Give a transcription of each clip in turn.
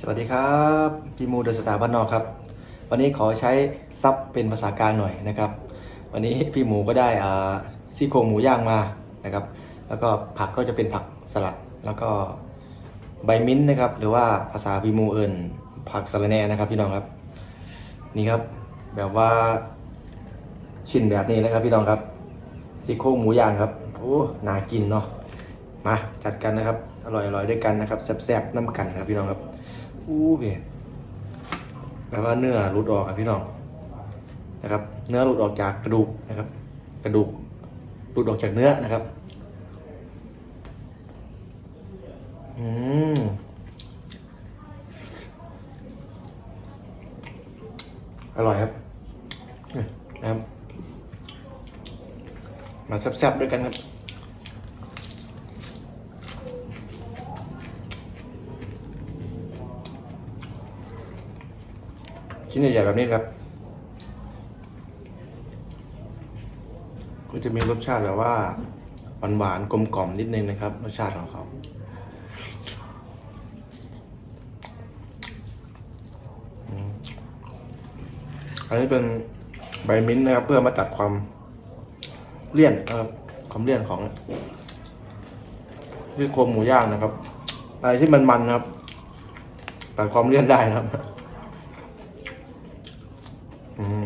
สวัสดีครับพี่มูเดอะสตาร์บ้านนอกครับ วันนี้ขอใช้ซับเป็นภาษากลางหน่อยนะครับ วันนี้พี่หมูก็ได้อ่าซี่โครงหมูย่างมานะครับ แล้วก็ผักก็จะเป็นผักสลัด แล้วก็ใบมิ้นท์นะครับ หรือว่าภาษาพี่มูเอิญผักสะระแหน่นะครับพี่น้องครับ นี่ครับแบบว่าชิ้นแบบนี้นะครับพี่น้องครับซี่โครงหมูย่างครับโอ้น่ากินเนาะมาจัดกันนะครับอร่อยๆด้วยกันนะครับแซ่บๆน้ำกันครับพี่น้องครับ อู้เบียแบบว่าเนื้อหลุดออกครับพี่น้องนะครับ เนื้อหลุดออกจากกระดูกนะครับ กระดูกหลุดออกจากเนื้อนะครับ อืมอร่อยครับนี่นะครับ มาแซ่บๆด้วยกันครับ ชิ้นใหญ่ๆแบบนี้ครับ ก็จะมีรสชาติแบบว่าหวานๆกลมกล่อมนิดนึงนะครับ รสชาติของเขาอันนี้เป็นใบมิ้นท์นะครับ เพื่อมาตัดความเลี่ยนนะครับความเลี่ยนของที่โครงหมูย่างนะครับอะไรที่มันมันๆนะครับตัดความเลี่ยนได้นะครับ อืม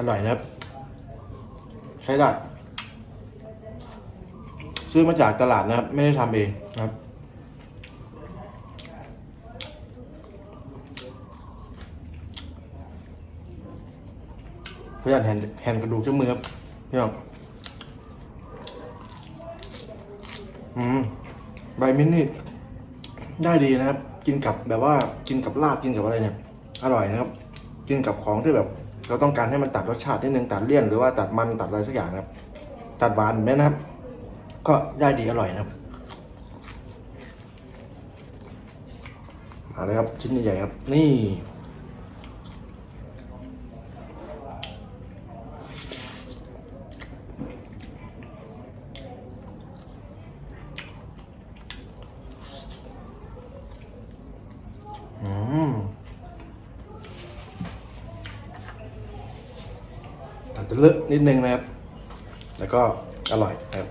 อร่อยนะครับ ใช้ได้ ซื้อมาจากตลาดนะครับ ไม่ได้ทำเองนะครับเพื่อนแฮนแฮนกระดูกเจ้ามือครับพี่น้องอืมใบมิ้นท์นี่ได้ดีนะครับ กินกับแบบว่ากินกับลาบกินกับอะไรเนี่ย อร่อยนะครับ กินกับของที่แบบ เราต้องการให้มันตัดรสชาตินิดนึงตัดเลี่ยนหรือว่าตัดมันตัดอะไรสักอย่างนะครับ ตัดหวานไหมนี้นะครับ ก็ได้ดีอร่อยนะครับมาเลยครับชิ้นใหญ่ครับ นี่ อืม อาจจะ เลอะนิดนึงนะครับ แล้วก็อร่อยนะครับ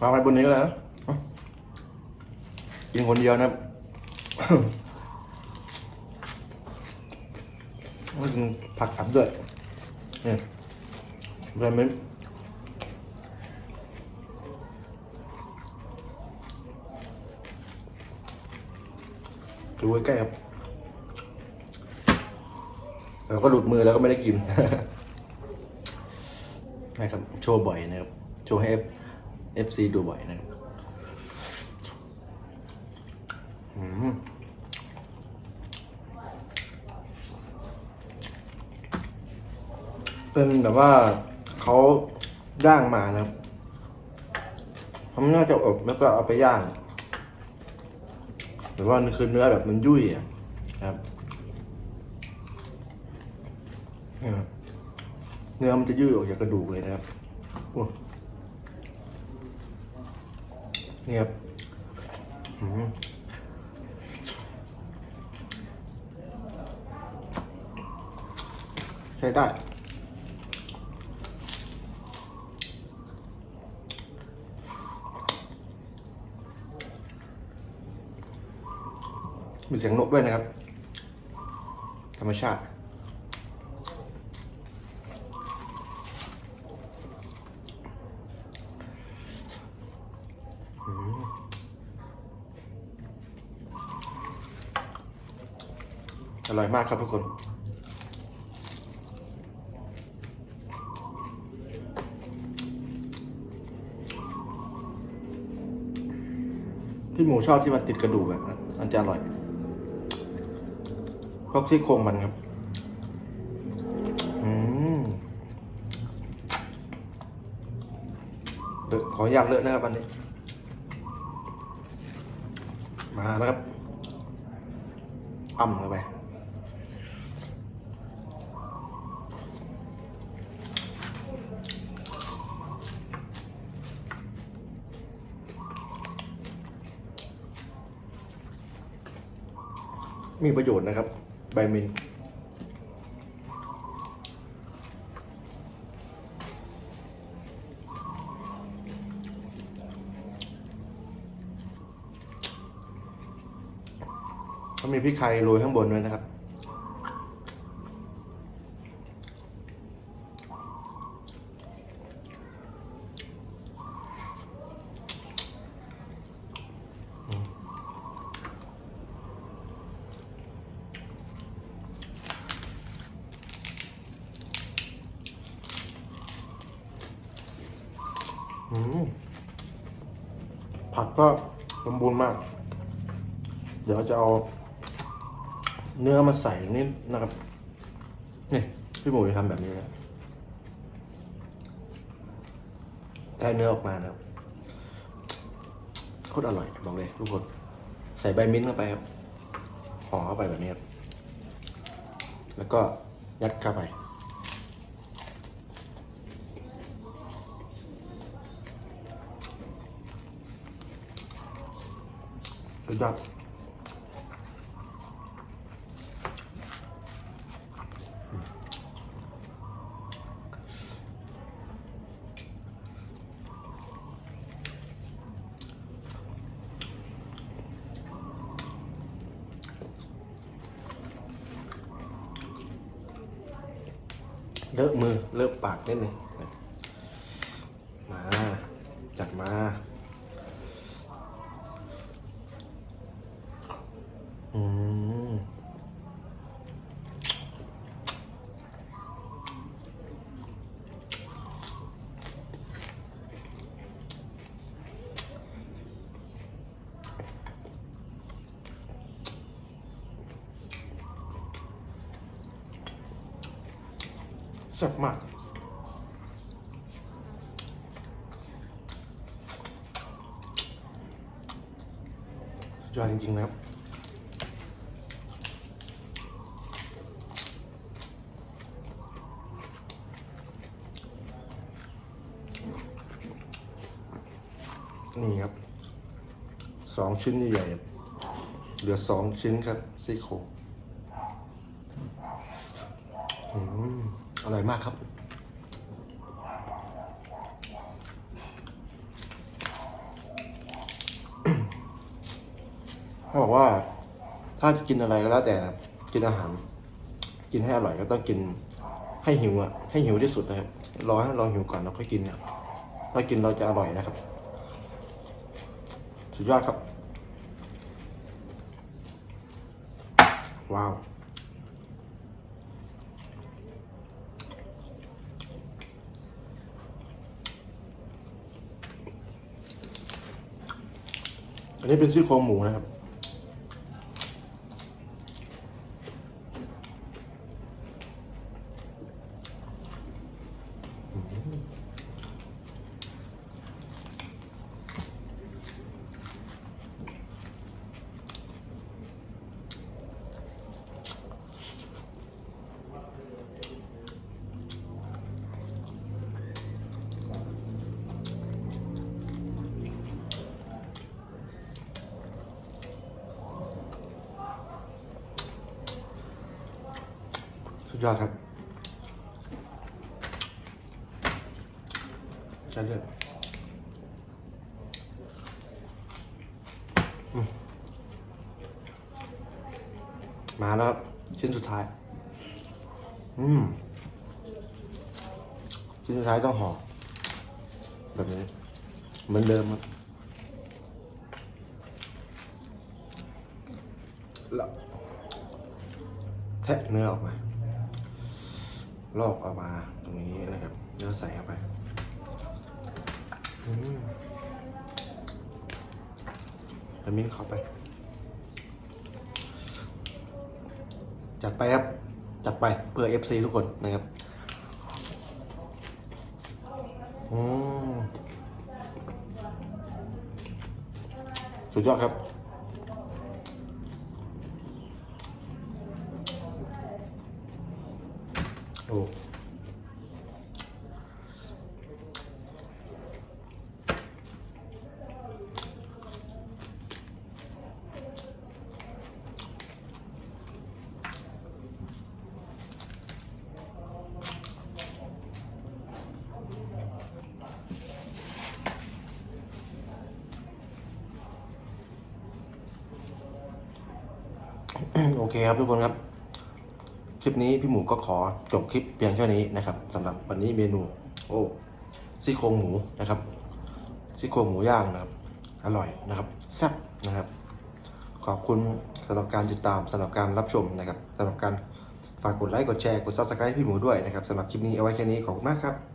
มาไว้บนนี้แล้วกินคนเดียวนะครับไม่กินผักอับด้วย อะไรไหมดูใกล้ครับแล้วก็หลุดมือแล้วก็ไม่ได้กิน นะครับ โชว์บ่อยนะครับ โชว์ให้ F FC ดูบ่อยนะครับอืมเป็นแบบว่า เขาย่างมานะครับเขาน่าจะอบแล้วก็เอาไปย่างหรือว่ามันคือเนื้อแบบมันยุ่ยอะนะครับเนื้อมันจะยุ่ยออกจากกระดูกเลยนะครับนี่ครับใช้ได้ มีเสียงนกด้วยนะครับ ธรรมชาติ อร่อยมากครับทุกคนพี่หมูชอบที่มันติดกระดูกอะมันจะอร่อย เพราะซี่โครงมันครับ อืมเลอะขออนุญาตเลอะนะครับอันนี้ มาแล้วครับอ่ำเข้าไปมีประโยชน์นะครับ ใบมินเขามีพริกไทยโรยข้างบนด้วยนะครับ อืม ผักก็สมบูรณ์มาก เดี๋ยวจะเอา เนื้อมาใส่นิดนะครับนี่พี่หมูจะทำแบบนี้นะได้เนื้อออกมานะครับโคตรอร่อยบอกเลยทุกคน ใส่ใบมิ้นท์เข้าไปครับห่อเข้าไปแบบนี้ครับแล้วก็ยัดเข้าไป สุดยอดเลอะมือเลอะปากนิดนึงมา จัดมา อืม แซ่บมากสุดยอดจริงๆนะครับนี่ครับสองชิ้นใหญ่ๆเหลือสองชิ้นครับซี่โครงอืม อร่อยมากครับเขาบอกว่า ถ้าจะกินอะไรก็แล้วแต่กินอาหาร กินให้อร่อยก็ต้องกินให้หิวอะ ให้หิวที่สุดนะครับรอให้เราหิวก่อนเราค่อยกินเนี่ยถ้ากินเราจะอร่อยนะครับ สุดยอดครับ ว้าว อันนี้เป็นซี่โครงหมูนะครับ สุด ยอดครับจะเลือกอืมมาแล้วครับ ชิ้นสุดท้าย อืม ชิ้นสุดท้ายต้องห่อแบบนี้ เหมือนเดิมครับแล้วแทะเนื้อออกมา ลอกออกมาตรงนี้นะครับแล้วใส่เข้าไปขมิ้นเข้าไป จัดไปครับ จัดไปเพื่อ FC ทุกคนนะครับอืมสุดยอดครับ อ้โอเคครับทุกคนครับ คลิปนี้พี่หมูก็ขอจบคลิปเพียงแค่นี้นะครับสำหรับวันนี้เมนู โอ้ซี่โครงหมูนะครับซี่โครงหมูย่างนะครับ อร่อยนะครับแซ่บนะครับ ขอบคุณสำหรับการติดตามสำหรับการรับชมนะครับสำหรับการฝากกดไลค์กดแชร์กดซับสไครต์พี่หมูด้วยนะครับสำหรับคลิปนี้เอาไว้แค่นี้ขอบคุณมากครับ